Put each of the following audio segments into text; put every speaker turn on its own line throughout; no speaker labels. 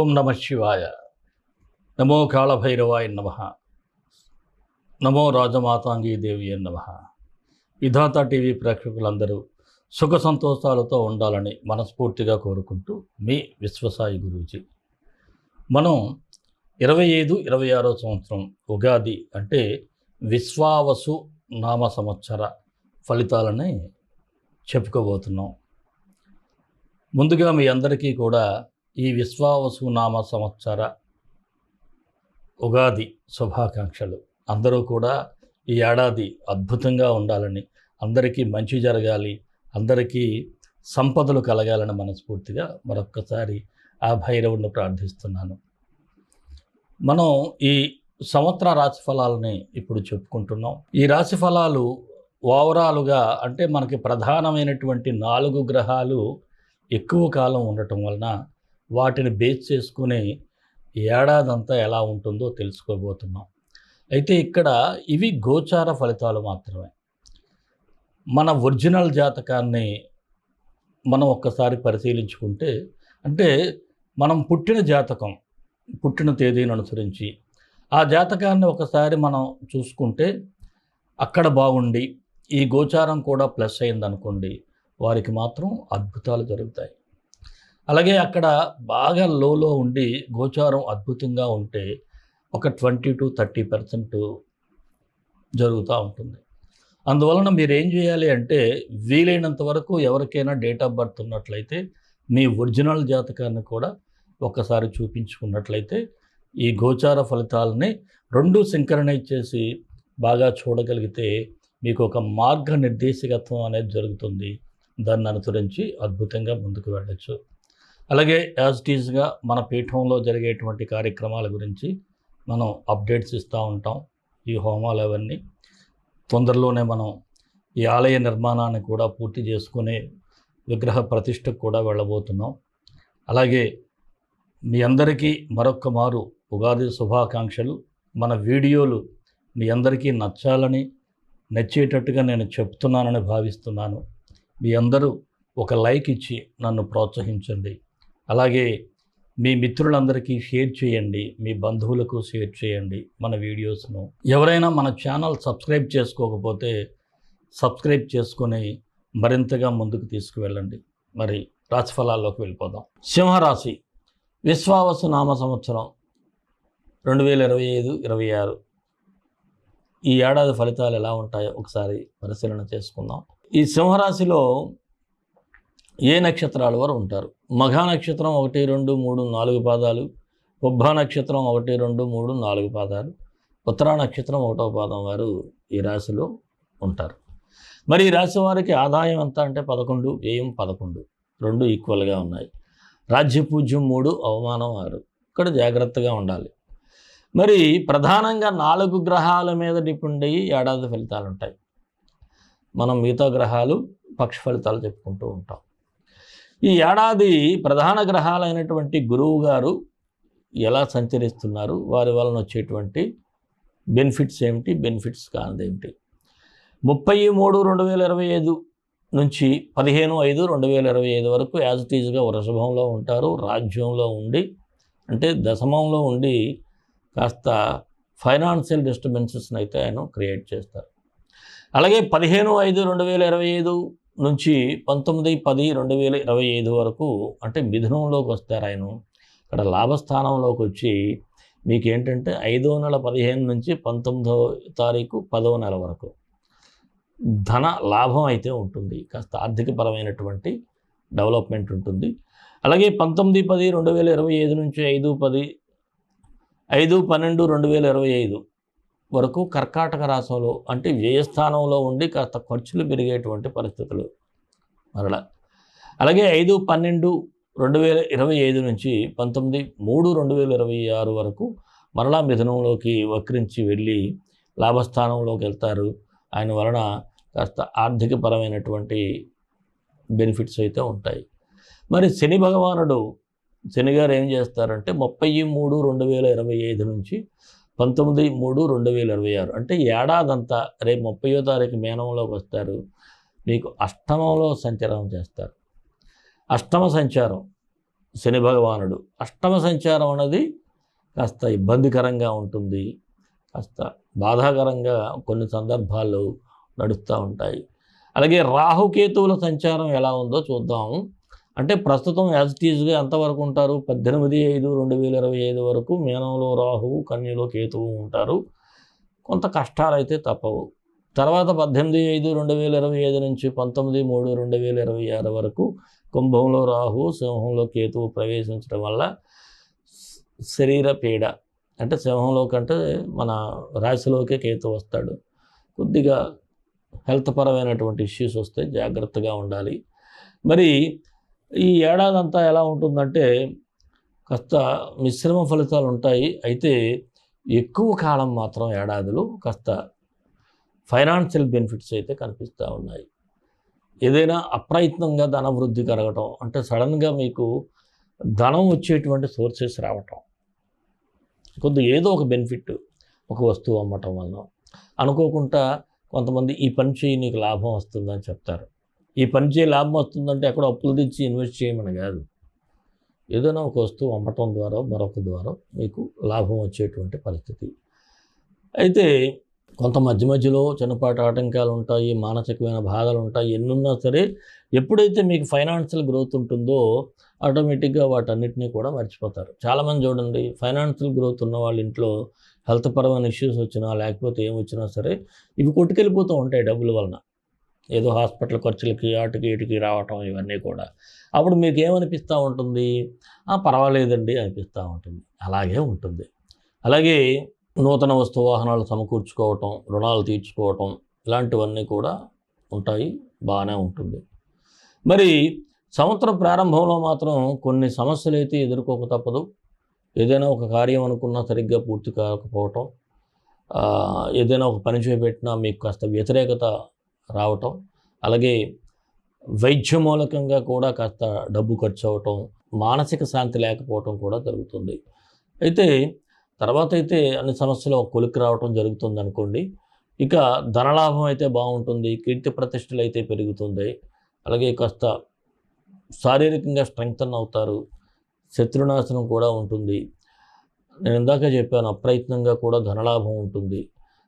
ఓం నమ శివాయ. నమో కాళభైరవాయ నమ. నమో రాజమాతాంగీ దేవి నమ విధాత టీవీ ప్రేక్షకులందరూ సుఖ సంతోషాలతో ఉండాలని మనస్ఫూర్తిగా కోరుకుంటూ మీ విశ్వసాయి గురూజీ. మనం ఇరవై ఐదు ఇరవై ఆరో సంవత్సరం ఉగాది అంటే విశ్వావసు నామ సంవత్సర ఫలితాలని చెప్పుకోబోతున్నాం. ముందుగా మీ అందరికీ కూడా ఈ విశ్వావసు నామ సంవత్సర ఉగాది శుభాకాంక్షలు. అందరూ కూడా ఈ ఏడాది అద్భుతంగా ఉండాలని అందరికీ మంచి జరగాలి అందరికీ సంపదలు కలగాలని మనస్ఫూర్తిగా మరొక్కసారి ఆ భైరవుడిని ప్రార్థిస్తున్నాను. మనం ఈ సంవత్సర రాశి ఫలాలని ఇప్పుడు చెప్పుకుంటున్నాం. ఈ రాశి ఫలాలు ఓవరాలుగా అంటే మనకి ప్రధానమైనటువంటి నాలుగు గ్రహాలు ఎక్కువ కాలం ఉండటం వలన వాటిని బేస్ చేసుకుని ఏడాదంతా ఎలా ఉంటుందో తెలుసుకోబోతున్నాం. అయితే ఇక్కడ ఇవి గోచార ఫలితాలు మాత్రమే. మన ఒరిజినల్ జాతకాన్ని మనం ఒక్కసారి పరిశీలించుకుంటే అంటే మనం పుట్టిన జాతకం పుట్టిన తేదీని అనుసరించి ఆ జాతకాన్ని ఒకసారి మనం చూసుకుంటే అక్కడ బాగుండి ఈ గోచారం కూడా ప్లస్ అయిందనుకోండి వారికి మాత్రం అద్భుతాలు జరుగుతాయి. అలాగే అక్కడ బాగా లోలో ఉండి గోచారం అద్భుతంగా ఉంటే ఒక ట్వంటీ టు థర్టీ పర్సెంట్ జరుగుతూ ఉంటుంది. అందువలన మీరు ఏం చేయాలి అంటే వీలైనంత వరకు ఎవరికైనా డేట్ ఆఫ్ బర్త్ ఉన్నట్లయితే మీ ఒరిజినల్ జాతకాన్ని కూడా ఒక్కసారి చూపించుకున్నట్లయితే ఈ గోచార ఫలితాలని రెండు సింకరణైజ్ చేసి బాగా చూడగలిగితే మీకు ఒక మార్గ నిర్దేశకత్వం అనేది జరుగుతుంది. దాన్ని అనుసరించి అద్భుతంగా ముందుకు వెళ్ళచ్చు. అలాగే యాజ్ టీజ్గా మన పీఠంలో జరిగేటువంటి కార్యక్రమాల గురించి మనం అప్డేట్స్ ఇస్తూ ఉంటాం ఈ హోమాలు అవన్నీ. తొందరలోనే మనం ఈ ఆలయ నిర్మాణాన్ని కూడా పూర్తి చేసుకునే విగ్రహ ప్రతిష్టకు కూడా వెళ్ళబోతున్నాం. అలాగే మీ అందరికీ మరొక్క మారు ఉగాది శుభాకాంక్షలు. మన వీడియోలు మీ అందరికీ నచ్చాలని నచ్చేటట్టుగా నేను చెప్తున్నానని భావిస్తున్నాను. మీ అందరూ ఒక లైక్ ఇచ్చి నన్ను ప్రోత్సహించండి. అలాగే మీ మిత్రులందరికీ షేర్ చేయండి మీ బంధువులకు షేర్ చేయండి మన వీడియోస్ను. ఎవరైనా మన ఛానల్ సబ్స్క్రైబ్ చేసుకోకపోతే సబ్స్క్రైబ్ చేసుకొని మరింతగా ముందుకు తీసుకువెళ్ళండి. మరి రాశిఫలాల్లోకి వెళ్ళిపోదాం. సింహరాశి విశ్వావసు నామ సంవత్సరం రెండు వేల ఇరవై ఐదు ఇరవై ఆరు. ఈ ఏడాది ఫలితాలు ఎలా ఉంటాయో ఒకసారి పరిశీలన చేసుకుందాం. ఈ సింహరాశిలో ఏ నక్షత్రాల వారు ఉంటారు? మఘా నక్షత్రం ఒకటి రెండు మూడు నాలుగు పాదాలు ఉబ్బా నక్షత్రం ఒకటి రెండు మూడు నాలుగు పాదాలు ఉత్తరా నక్షత్రం ఒకటో పాదం వారు ఈ రాశిలో ఉంటారు. మరి ఈ రాశి వారికి ఆదాయం ఎంత అంటే పదకొండు వ్యయం పదకొండు రెండు ఈక్వల్గా ఉన్నాయి. రాజ్యపూజ్యం మూడు అవమానం ఆరు ఇక్కడ జాగ్రత్తగా ఉండాలి. మరి ప్రధానంగా నాలుగు గ్రహాల మీద డిపెండ్ అయ్యి ఏడాది ఫలితాలు ఉంటాయి. మనం మిగతా గ్రహాలు పక్ష ఫలితాలు చెప్పుకుంటూ ఉంటాం. ఈ ఏడాది ప్రధాన గ్రహాలైనటువంటి గురువు గారు ఎలా సంచరిస్తున్నారు? వారి వలన వచ్చేటువంటి బెనిఫిట్స్ ఏమిటి? బెనిఫిట్స్ కానిదేమిటి ముప్పై మూడు రెండు వేల ఇరవై ఐదు నుంచి పదిహేను ఐదు రెండు వేల ఇరవై ఐదు వరకు యాజ్ టీజ్గా వృషభంలో ఉంటారు రాజ్యంలో ఉండి అంటే దశమంలో ఉండి కాస్త ఫైనాన్షియల్ డిస్టర్బెన్సెస్ని అయితే ఆయన క్రియేట్ చేస్తారు. అలాగే పదిహేను ఐదు రెండు వేల ఇరవై ఐదు నుంచి పంతొమ్మిది పది రెండు వేల ఇరవై ఐదు వరకు అంటే మిథునంలోకి వస్తారు ఆయన. ఇక్కడ లాభస్థానంలోకి వచ్చి మీకు ఏంటంటే ఐదో నెల పదిహేను నుంచి పంతొమ్మిదో తారీఖు పదవ నెల వరకు ధన లాభం అయితే ఉంటుంది. కాస్త ఆర్థికపరమైనటువంటి డెవలప్మెంట్ ఉంటుంది. అలాగే పంతొమ్మిది పది రెండు వేల ఇరవై ఐదు నుంచి ఐదు పది ఐదు పన్నెండు రెండు వేల ఇరవై ఐదు వరకు కర్కాటక రాసంలో అంటే వ్యయస్థానంలో ఉండి కాస్త ఖర్చులు పెరిగేటువంటి పరిస్థితులు మరలా. అలాగే ఐదు పన్నెండు రెండు వేల ఇరవై ఐదు నుంచి పంతొమ్మిది మూడు రెండు వేల ఇరవై ఆరు వరకు మరలా మిథునంలోకి వక్రించి వెళ్ళి లాభస్థానంలోకి వెళ్తారు. ఆయన వలన కాస్త ఆర్థికపరమైనటువంటి బెనిఫిట్స్ అయితే ఉంటాయి. మరి శని భగవానుడు శనిగారు ఏం చేస్తారంటే ముప్పై మూడు రెండు వేల ఇరవై ఐదు నుంచి పంతొమ్మిది మూడు రెండు వేల ఇరవై ఆరు. అంటే ఏడాదంతా రేపు ముప్పయో తారీఖు మేనంలోకి వస్తారు. మీకు అష్టమంలో సంచారం చేస్తారు. అష్టమ సంచారం శని భగవానుడు. అష్టమ సంచారం అనేది కాస్త ఇబ్బందికరంగా ఉంటుంది. కాస్త బాధాకరంగా కొన్ని సందర్భాల్లో నడుస్తూ ఉంటాయి. అలాగే రాహుకేతువుల సంచారం ఎలా ఉందో చూద్దాం. అంటే ప్రస్తుతం యాజ్ టీజ్గా ఎంతవరకు ఉంటారు? పద్దెనిమిది ఐదు రెండు వేల ఇరవై ఐదు వరకు మీనంలో రాహువు కన్యలో కేతువు ఉంటారు. కొంత కష్టాలు అయితే తప్పవు. తర్వాత పద్దెనిమిది ఐదు రెండు వేల ఇరవై ఐదు నుంచి పంతొమ్మిది మూడు రెండు వేల ఇరవై ఆరు వరకు కుంభంలో రాహు సింహంలో కేతువు ప్రవేశించడం వల్ల శరీర పీడ. అంటే సింహంలో కంటే మన రాశిలోకే కేతు వస్తాడు. కొద్దిగా హెల్త్ పరమైనటువంటి ఇష్యూస్ వస్తే జాగ్రత్తగా ఉండాలి. మరి ఈ ఏడాది అంతా ఎలా ఉంటుందంటే కాస్త మిశ్రమ ఫలితాలు ఉంటాయి. అయితే ఎక్కువ కాలం మాత్రం ఏడాదిలో కాస్త ఫైనాన్షియల్ బెనిఫిట్స్ అయితే కనిపిస్తూ ఉన్నాయి. ఏదైనా అప్రయత్నంగా ధన వృద్ధి కలగటం అంటే సడన్గా మీకు ధనం వచ్చేటువంటి సోర్సెస్ రావటం కొద్దిగా ఏదో ఒక బెనిఫిట్ ఒక వస్తువు అమ్మటం వలన అనుకోకుండా కొంతమంది ఈ పని చేయి నీకు లాభం వస్తుందని చెప్తారు. ఈ పని చేయి లాభం వస్తుందంటే ఎక్కడ అప్పులు తెచ్చి ఇన్వెస్ట్ చేయమని కాదు. ఏదైనా ఒక వస్తువు అమ్మటం ద్వారా మరొక ద్వారా మీకు లాభం వచ్చేటువంటి పరిస్థితి. అయితే కొంత మధ్య మధ్యలో చిన్నపాటి ఆటంకాలు ఉంటాయి మానసికమైన బాధలు ఉంటాయి ఎన్నున్నా సరే ఎప్పుడైతే మీకు ఫైనాన్షియల్ గ్రోత్ ఉంటుందో ఆటోమేటిక్గా వాటన్నిటినీ కూడా మర్చిపోతారు. చాలామంది చూడండి ఫైనాన్షియల్ గ్రోత్ ఉన్న వాళ్ళ ఇంట్లో హెల్త్ పరమైన ఇష్యూస్ వచ్చినా లేకపోతే ఏం వచ్చినా సరే ఇవి కొట్టుకెళ్ళిపోతూ ఉంటాయి డబ్బుల వలన. ఏదో హాస్పిటల్ ఖర్చులకి ఆటికి ఇటుకి రావటం ఇవన్నీ కూడా. అప్పుడు మీకు ఏమనిపిస్తూ ఉంటుంది పర్వాలేదండి అనిపిస్తూ ఉంటుంది. అలాగే ఉంటుంది. అలాగే నూతన వస్తు వాహనాలు సమకూర్చుకోవటం రుణాలు తీర్చుకోవటం ఇలాంటివన్నీ కూడా ఉంటాయి బాగానే ఉంటుంది. మరి సంవత్సరం ప్రారంభంలో మాత్రం కొన్ని సమస్యలు అయితే ఎదుర్కోక తప్పదు. ఏదైనా ఒక కార్యం అనుకున్నా సరిగ్గా పూర్తి కాకపోవటం ఏదైనా ఒక పని చేపెట్టినా మీకు కాస్త వ్యతిరేకత రావటం. అలాగే వైద్య మూలకంగా కూడా కాస్త డబ్బు ఖర్చు అవటం మానసిక శాంతి లేకపోవటం కూడా జరుగుతుంది. అయితే తర్వాత అయితే అన్ని సమస్యలు ఒక రావటం జరుగుతుంది అనుకోండి ఇక ధనలాభం అయితే బాగుంటుంది కీర్తి ప్రతిష్టలు అయితే పెరుగుతుంది. అలాగే కాస్త శారీరకంగా స్ట్రెంగ్తన్ అవుతారు శత్రునాశనం కూడా ఉంటుంది. నేను ఇందాక చెప్పాను అప్రయత్నంగా కూడా ధనలాభం ఉంటుంది.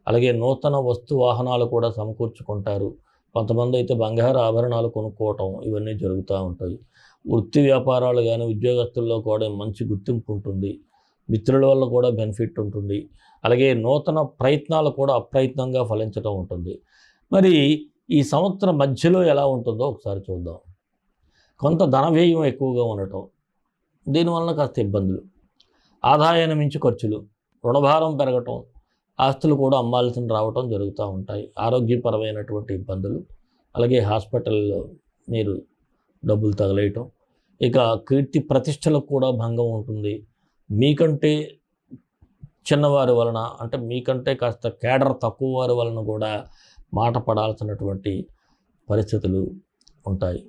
అలాగే నూతన వస్తు వాహనాలు కూడా సమకూర్చుకుంటారు. కొంతమంది అయితే బంగారు ఆభరణాలు కొనుక్కోవటం ఇవన్నీ జరుగుతూ ఉంటాయి. వృత్తి వ్యాపారాలు కానీ ఉద్యోగస్తుల్లో కూడా మంచి గుర్తింపు ఉంటుంది. మిత్రుల వల్ల కూడా బెనిఫిట్ ఉంటుంది. అలాగే నూతన ప్రయత్నాలు కూడా అప్రయత్నంగా ఫలించడం ఉంటుంది. మరి ఈ సంవత్సరం మధ్యలో ఎలా ఉంటుందో ఒకసారి చూద్దాం. కొంత ధన వ్యయం ఎక్కువగా ఉండటం దీనివలన కాస్త ఇబ్బందులు. ఆదాయాన్ని మించి ఖర్చులు రుణభారం పెరగటం ఆస్తులు కూడా అమ్మాల్సిన రావటం జరుగుతూ ఉంటాయి. ఆరోగ్యపరమైనటువంటి ఇబ్బందులు. అలాగే హాస్పిటల్లో మీరు డబ్బులు తగలేయటం. ఇక కీర్తి ప్రతిష్టలకు కూడా భంగం ఉంటుంది. మీకంటే చిన్నవారి వలన అంటే మీకంటే కాస్త కేడర్ తక్కువ వారి వలన కూడా మాట పడాల్సినటువంటి పరిస్థితులు ఉంటాయి.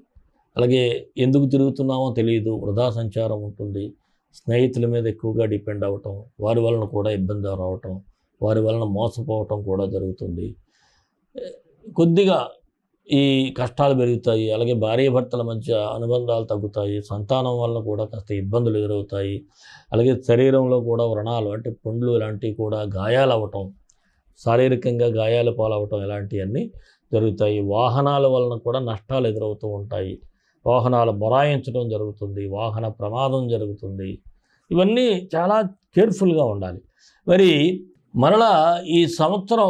అలాగే ఎందుకు తిరుగుతున్నామో తెలియదు. వృధా సంచారం ఉంటుంది. స్నేహితుల మీద ఎక్కువగా డిపెండ్ అవ్వటం వారి వలన కూడా ఇబ్బంది రావటం. వారి వలన మోసపోవటం కూడా జరుగుతుంది. కొద్దిగా ఈ కష్టాలు పెరుగుతాయి అలాగే భార్యాభర్తల మధ్య అనుబంధాలు తగ్గుతాయి సంతానం వలన కూడా కాస్త ఇబ్బందులు ఎదురవుతాయి అలాగే శరీరంలో కూడా వ్రణాలు అంటే పుండ్లు ఇలాంటివి కూడా గాయాలు అవ్వటం శారీరకంగా గాయాలు పాలవటం ఇలాంటివన్నీ జరుగుతాయి. వాహనాల వలన కూడా నష్టాలు ఎదురవుతూ ఉంటాయి. వాహనాలు బొరాయించడం జరుగుతుంది వాహన ప్రమాదం జరుగుతుంది. ఇవన్నీ చాలా కేర్ఫుల్గా ఉండాలి. మరి మరలా ఈ సంవత్సరం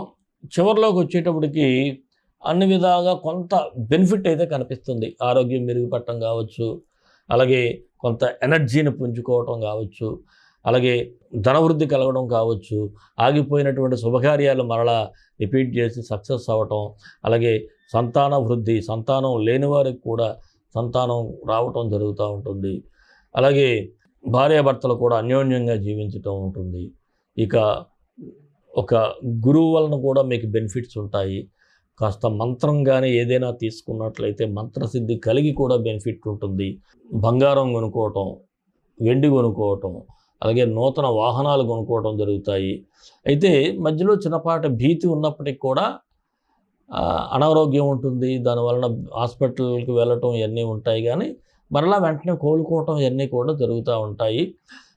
చివరిలోకి వచ్చేటప్పటికి అన్ని విధాలుగా కొంత బెనిఫిట్ అయితే కనిపిస్తుంది. ఆరోగ్యం మెరుగుపడటం కావచ్చు అలాగే కొంత ఎనర్జీని పుంజుకోవటం కావచ్చు అలాగే ధనవృద్ధి కలగడం కావచ్చు ఆగిపోయినటువంటి శుభకార్యాలు మరలా రిపీట్ చేసి సక్సెస్ అవ్వటం అలాగే సంతాన వృద్ధి సంతానం లేని వారికి కూడా సంతానం రావటం జరుగుతూ ఉంటుంది. అలాగే భార్యాభర్తలు కూడా అన్యోన్యంగా జీవించటం ఉంటుంది. ఇక ఒక గురువు వలన కూడా మీకు బెనిఫిట్స్ ఉంటాయి. కాస్త మంత్రంగానే ఏదైనా తీసుకున్నట్లయితే మంత్రసిద్ధి కలిగి కూడా బెనిఫిట్ ఉంటుంది. బంగారం కొనుక్కోవటం వెండి కొనుక్కోవటం అలాగే నూతన వాహనాలు కొనుక్కోవటం జరుగుతాయి. అయితే మధ్యలో చిన్నపాటి భీతి ఉన్నప్పటికీ కూడా అనారోగ్యం ఉంటుంది. దానివలన హాస్పిటల్కి వెళ్ళటం ఇవన్నీ ఉంటాయి. కానీ మరలా వెంటనే కోలుకోవటం ఇవన్నీ కూడా జరుగుతూ ఉంటాయి.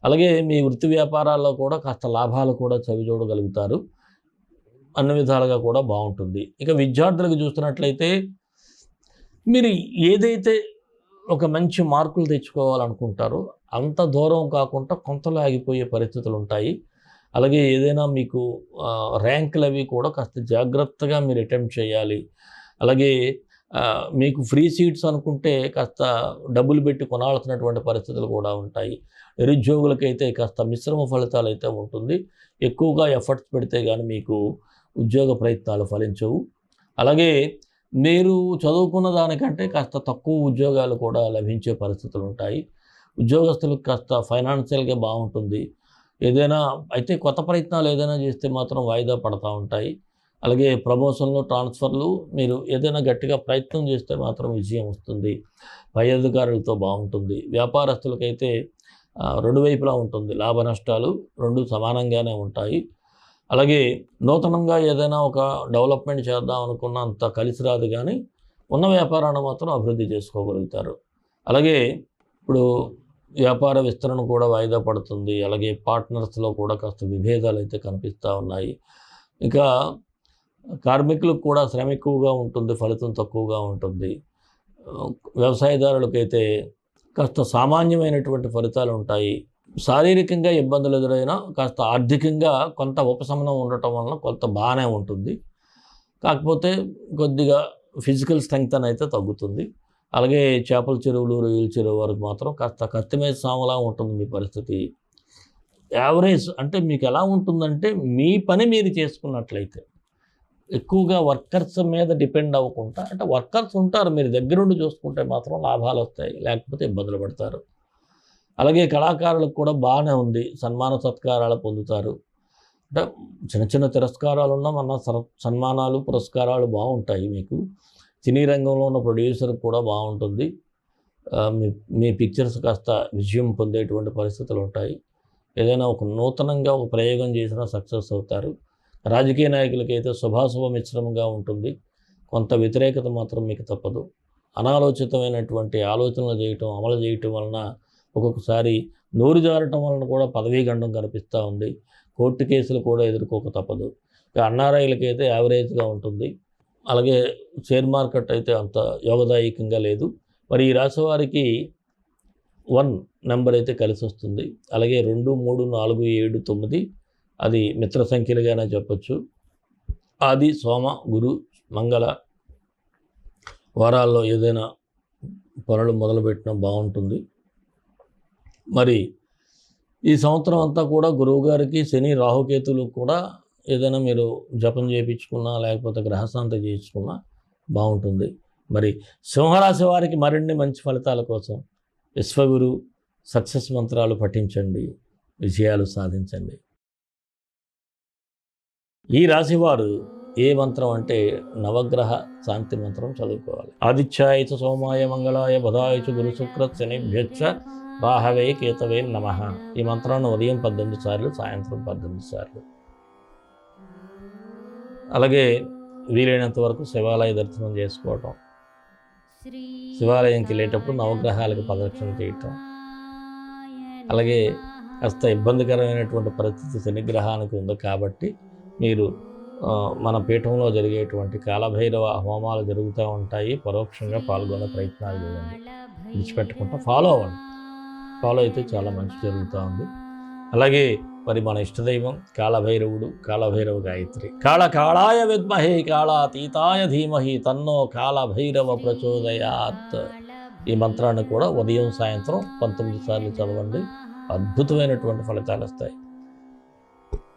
అలాగే మీ వృత్తి వ్యాపారాల్లో కూడా కాస్త లాభాలు కూడా చవిచూడగలుగుతారు అన్ని విధాలుగా కూడా బాగుంటుంది. ఇక విద్యార్థులకు చూస్తున్నట్లయితే మీరు ఏదైతే ఒక మంచి మార్కులు తెచ్చుకోవాలనుకుంటారో అంత దూరం కాకుండా కొంతలో ఆగిపోయే పరిస్థితులు ఉంటాయి. అలాగే ఏదైనా మీకు ర్యాంకులు అవి కూడా కాస్త జాగ్రత్తగా మీరు అటెంప్ట్ చేయాలి. అలాగే మీకు ఫ్రీ సీట్స్ అనుకుంటే కాస్త డబ్బులు పెట్టి కొనాల్సినటువంటి పరిస్థితులు కూడా ఉంటాయి. నిరుద్యోగులకైతే కాస్త మిశ్రమ ఫలితాలు అయితే ఉంటుంది. ఎక్కువగా ఎఫర్ట్స్ పెడితే కానీ మీకు ఉద్యోగ ప్రయత్నాలు ఫలించవు. అలాగే మీరు చదువుకున్న దానికంటే కాస్త తక్కువ ఉద్యోగాలు కూడా లభించే పరిస్థితులు ఉంటాయి. ఉద్యోగస్తులకు కాస్త ఫైనాన్షియల్గా బాగుంటుంది. ఏదైనా అయితే కొత్త ప్రయత్నాలు ఏదైనా చేస్తే మాత్రం వాయిదా పడతా ఉంటాయి. అలాగే ప్రమోషన్లు ట్రాన్స్ఫర్లు మీరు ఏదైనా గట్టిగా ప్రయత్నం చేస్తే మాత్రం విజయం వస్తుంది. పై అధికారులతో బాగుంటుంది. వ్యాపారస్తులకైతే రెండు వైపులా ఉంటుంది. లాభ నష్టాలు రెండు సమానంగానే ఉంటాయి. అలాగే నూతనంగా ఏదైనా ఒక డెవలప్మెంట్ చేద్దాం అనుకున్న అంత కలిసి రాదు కానీ ఉన్న వ్యాపారాన్ని మాత్రం అభివృద్ధి చేసుకోగలుగుతారు. అలాగే ఇప్పుడు వ్యాపార విస్తరణ కూడా వాయిదా పడుతుంది. అలాగే పార్ట్నర్స్లో కూడా కాస్త విభేదాలు అయితే కనిపిస్తూ ఉన్నాయి. ఇంకా కార్మికులకు కూడా శ్రమ ఎక్కువగా ఉంటుంది ఫలితం తక్కువగా ఉంటుంది. వ్యవసాయదారులకైతే కాస్త సామాన్యమైనటువంటి ఫలితాలు ఉంటాయి. శారీరకంగా ఇబ్బందులు ఎదురైనా కాస్త ఆర్థికంగా కొంత ఉపశమనం ఉండటం వలన కొంత బాగానే ఉంటుంది. కాకపోతే కొద్దిగా ఫిజికల్ స్ట్రెంగ్త్ అయితే తగ్గుతుంది. అలాగే చేపల చెరువులు రొయ్యల చెరువు వరకు మాత్రం కాస్త కత్తిమీద సాములా ఉంటుంది మీ పరిస్థితి. యావరేజ్ అంటే మీకు ఎలా ఉంటుందంటే మీ పని మీరు చేసుకున్నట్లయితే ఎక్కువగా వర్కర్స్ మీద డిపెండ్ అవ్వకుండా అంటే వర్కర్స్ ఉంటారు మీరు దగ్గరుండి చూసుకుంటే మాత్రం లాభాలు వస్తాయి లేకపోతే ఇబ్బందులు పడతారు. అలాగే కళాకారులకు కూడా బాగానే ఉంది సన్మాన సత్కారాలు పొందుతారు. అంటే చిన్న చిన్న తిరస్కారాలు ఉన్నా మన సన్మానాలు పురస్కారాలు బాగుంటాయి మీకు. సినీ రంగంలో ఉన్న ప్రొడ్యూసర్ కూడా బాగుంటుంది. మీ మీ పిక్చర్స్ కాస్త విజయం పొందేటువంటి పరిస్థితులు ఉంటాయి. ఏదైనా ఒక నూతనంగా ఒక ప్రయోగం చేసినా సక్సెస్ అవుతారు. రాజకీయ నాయకులకైతే శుభాశుభ మిశ్రమంగా ఉంటుంది. కొంత వ్యతిరేకత మాత్రం మీకు తప్పదు. అనాలోచితమైనటువంటి ఆలోచనలు చేయటం అమలు చేయటం వలన ఒక్కొక్కసారి నోరు జారటం వలన కూడా పదవీ గండం కనిపిస్తూ ఉంది. కోర్టు కేసులు కూడా ఎదుర్కోక తప్పదు. ఇక అయితే యావరేజ్గా ఉంటుంది. అలాగే షేర్ మార్కెట్ అయితే అంత యోగదాయకంగా లేదు. మరి ఈ రాశి వారికి వన్ నెంబర్ అయితే కలిసి వస్తుంది అలాగే రెండు మూడు నాలుగు ఏడు తొమ్మిది అది మిత్ర సంఖ్యలుగానే చెప్పొచ్చు. ఆది సోమ గురు మంగళ వారాల్లో ఏదైనా పనులు మొదలుపెట్టడం బాగుంటుంది. మరి ఈ సంవత్సరం అంతా కూడా గురువుగారికి శని రాహుకేతులు కూడా ఏదైనా మీరు జపం చేయించుకున్నా లేకపోతే గ్రహశాంత చేయించుకున్నా బాగుంటుంది. మరి సింహరాశి వారికి మరిన్ని మంచి ఫలితాల కోసం విశ్వగురు సక్సెస్ మంత్రాలు పఠించండి విజయాలు సాధించండి. ఈ రాశివారు ఏ మంత్రం అంటే నవగ్రహ శాంతి మంత్రం చదువుకోవాలి. ఆదిత్యాయ సోమాయ మంగళాయ బుధాయ చ గురు శుక్ర శనిభ్యచ్చ రాహవే కేతవే నమ. ఈ మంత్రాన్ని ఉదయం పద్దెనిమిది సార్లు సాయంత్రం పద్దెనిమిది సార్లు. అలాగే వీలైనంత వరకు శివాలయ దర్శనం చేసుకోవటం. శివాలయంకి వెళ్ళేటప్పుడు నవగ్రహాలకు ప్రదక్షిణ చేయటం. అలాగే కాస్త ఇబ్బందికరమైనటువంటి పరిస్థితి శనిగ్రహానికి ఉంది కాబట్టి మీరు మన పీఠంలో జరిగేటువంటి కాలభైరవ హోమాలు జరుగుతూ ఉంటాయి. పరోక్షంగా పాల్గొనే ప్రయత్నాలు చేయండి. విడిచిపెట్టకుండా ఫాలో అవ్వండి. ఫాలో అయితే చాలా మంచి జరుగుతూ ఉంది. అలాగే మరి మన ఇష్టదైవం కాళభైరవుడు కాళభైరవ గాయత్రి. కాళ కాళాయ విద్మహే కాళాతీతాయ ధీమహి తన్నో కాళభైరవ ప్రచోదయాత్. ఈ మంత్రాన్ని కూడా ఉదయం సాయంత్రం పంతొమ్మిది సార్లు చదవండి. అద్భుతమైనటువంటి ఫలితాలు వస్తాయి.